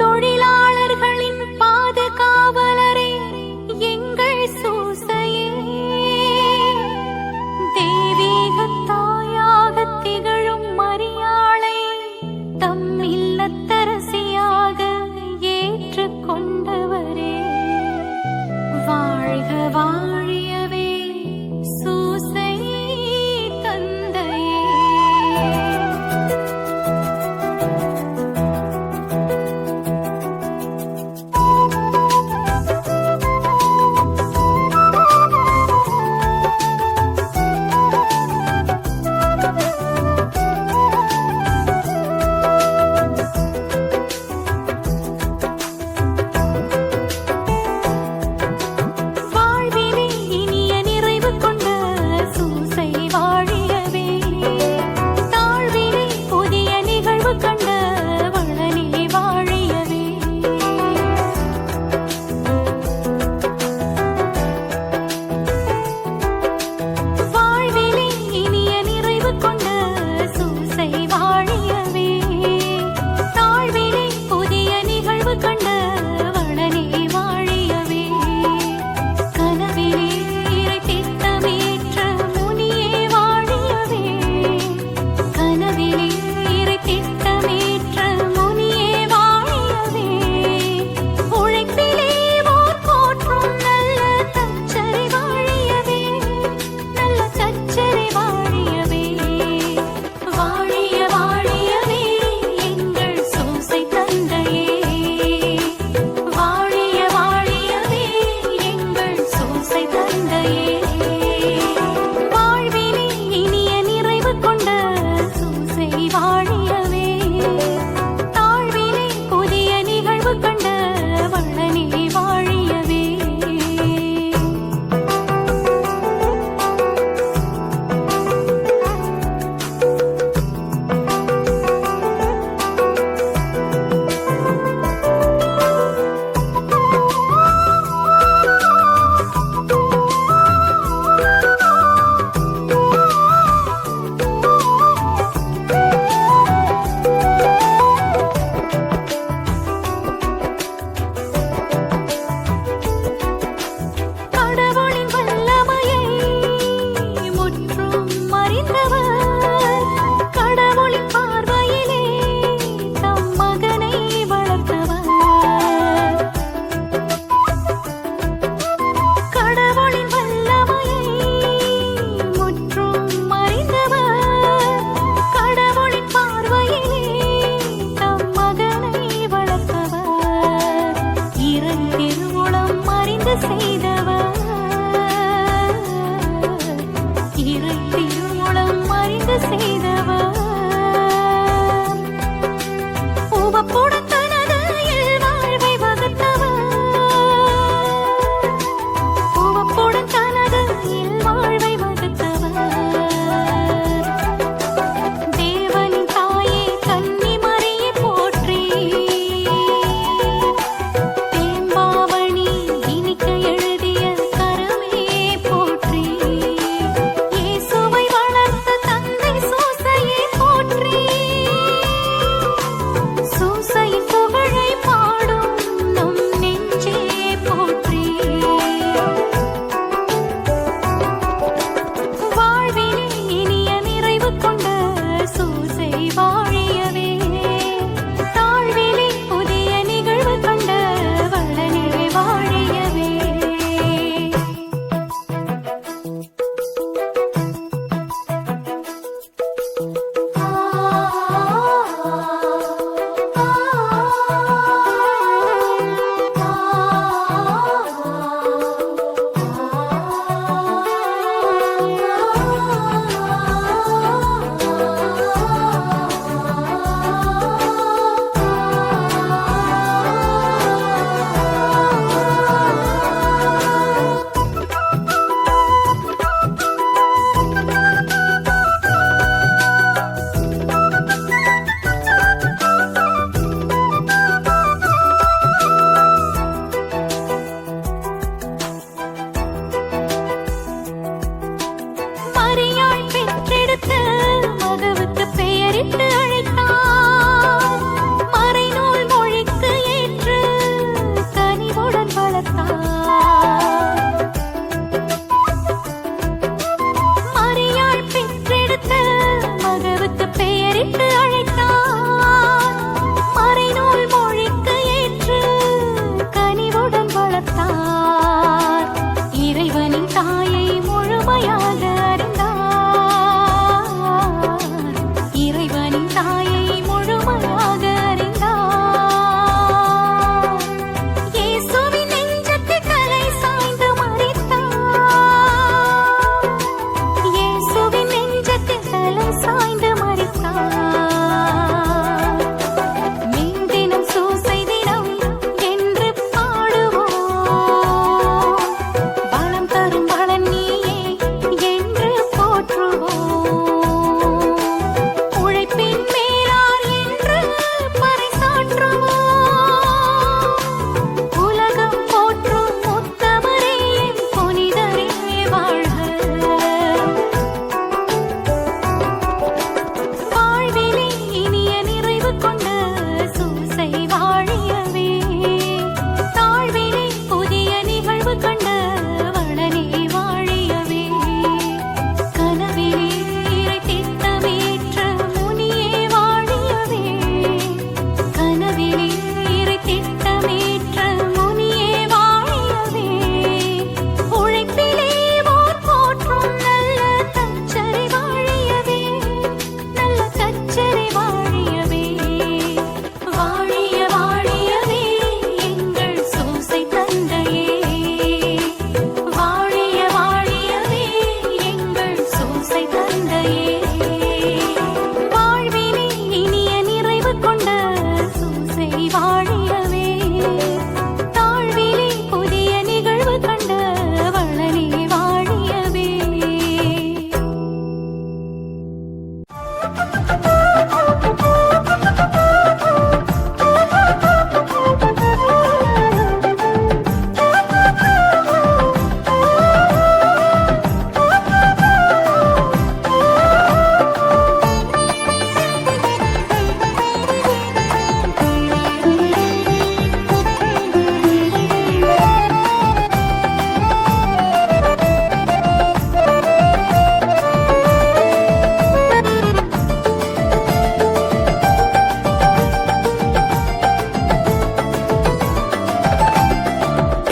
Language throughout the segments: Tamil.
தொழிலா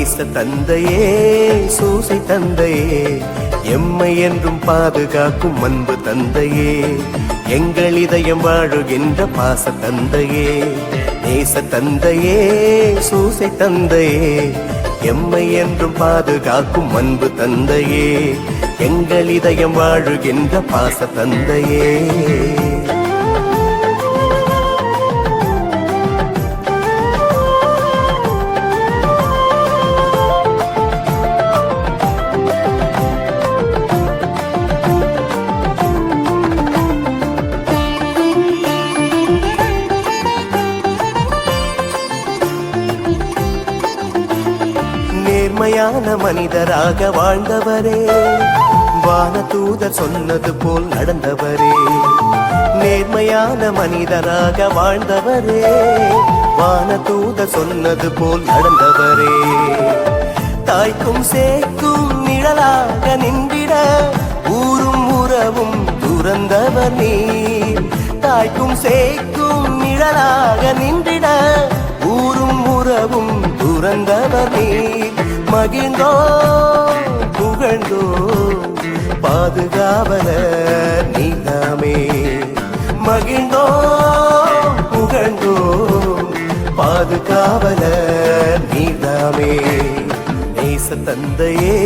நேச தந்தையே சூசை தந்தையே எம்மை என்றும் பாதுகாக்கும் அன்பு தந்தையே எங்கள் இதயம் வாழுகின்ற பாச தந்தையே நேச தந்தையே சூசை தந்தையே எம்மை என்றும் பாதுகாக்கும் அன்பு தந்தையே எங்கள் இதயம் வாழுகின்ற பாச தந்தையே. உண்மையான மனிதராக வாழ்ந்தவரே. வான தூதர் சொன்னது போல் நடந்தவரே. நேர்மையான மனிதராக வாழ்ந்தவரே. வான தூதர் சொன்னது போல் நடந்தவரே. தாய்க்கும் சேர்க்கும் நிழலாக நின்றிட ஊரும் உறவும் துறந்தவர் நீர். தாய்க்கும் சேர்க்கும் நிழலாக நின்றிட ஊரும் உறவும் துறந்தவர் நீர். மகிழ்ந்தோ புகழ்ந்தோ பாதுகாவல நீதாமே மகிழ்ந்தோ புகழ்ந்தோ பாதுகாவல நீதாமே நேச தந்தையே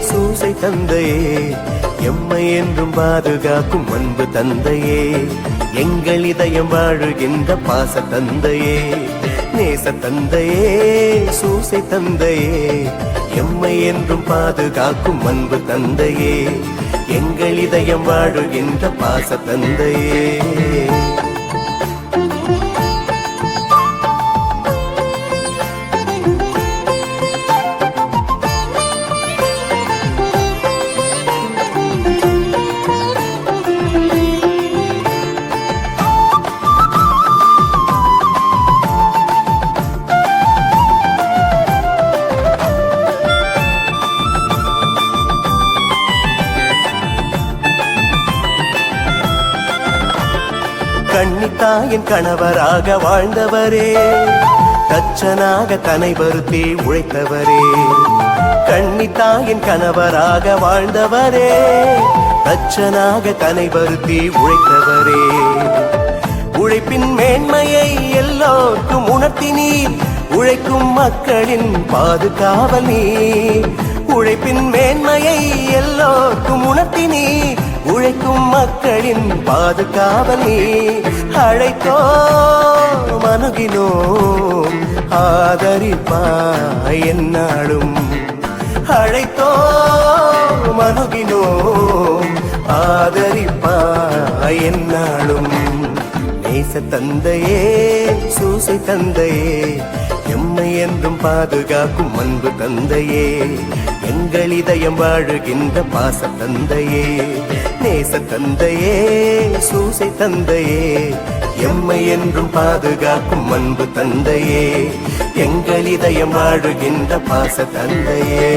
சூசை தந்தையே எம்மை என்றும் பாதுகாக்கும் அன்பு தந்தையே. எங்கள் இதயம் வாழுகின்ற பாச தந்தையே. நேச தந்தையே சூசை தந்தையே எம்மை என்றும் பாதுகாக்கும் அன்பு தந்தையே எங்கள் இதயம் வாழுகின்ற பாச தந்தையே. கண்ணித்தாயின் கணவராக வாழ்ந்தவரே. தச்சனாக தனை வருத்தி உழைத்தவரே. கண்ணித்தாயின் கணவராக வாழ்ந்தவரே. தச்சனாக தனை வருத்தி உழைத்தவரே. உழைப்பின் மேன்மையை எல்லோருக்கும் உணர்த்தினீர் உழைக்கும் மக்களின் பாதுகாவல் நீ உழைப்பின் மேன்மையை எல்லோருக்கும் உணர்த்தினீர் உழைக்கும் மக்களின் பாதுகாவலே. அழைத்தோ மனுகினோ ஆதரிப்பாய் என்னாலும். அழைத்தோ மனுகினோ ஆதரிப்பாய் என்னாலும். நேச தந்தையே சூசை தந்தையே. எம்மை என்றும் பாதுகாக்கும் அன்பு தந்தையே. எங்கள் இதயம் வாழுகின்ற பாச தந்தையே. நேச தந்தையே சூசை தந்தையே எம்மை என்றும் பாதுகாக்கும் அன்பு தந்தையே எங்கள் இதயம் ஆடுகின்ற பாச தந்தையே.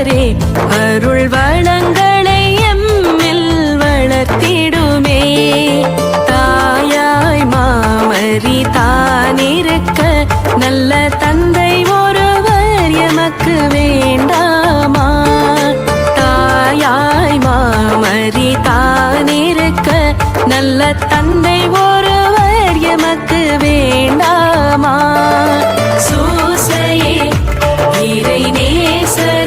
ஆண்டவரே அருள் வளங்களை எம்மில் வளர்த்திடுமே. தாயாய் மாமரி தானிருக்க நல்ல தந்தை ஒருவர் எமக்கு வேண்டாமா? தாயாய் மாமரி தானிருக்க நல்ல தந்தை ஒருவர் எமக்கு வேண்டாமா? இறை நேசர்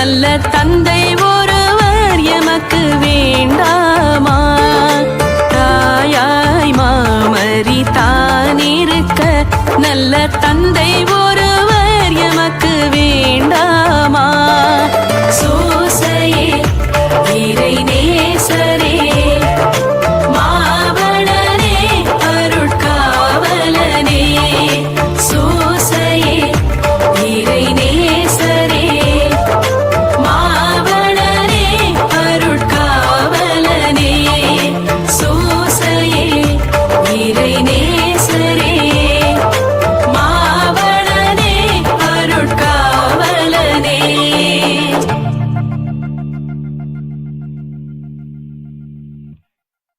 நல்ல தந்தை ஒருவர் எமக்கு வேண்டாமா? தாயாய் மாமரி தானிருக்க நல்ல தந்தை ஒருவர் எமக்கு வேண்டாமா? சோசையே இறை நேசரே.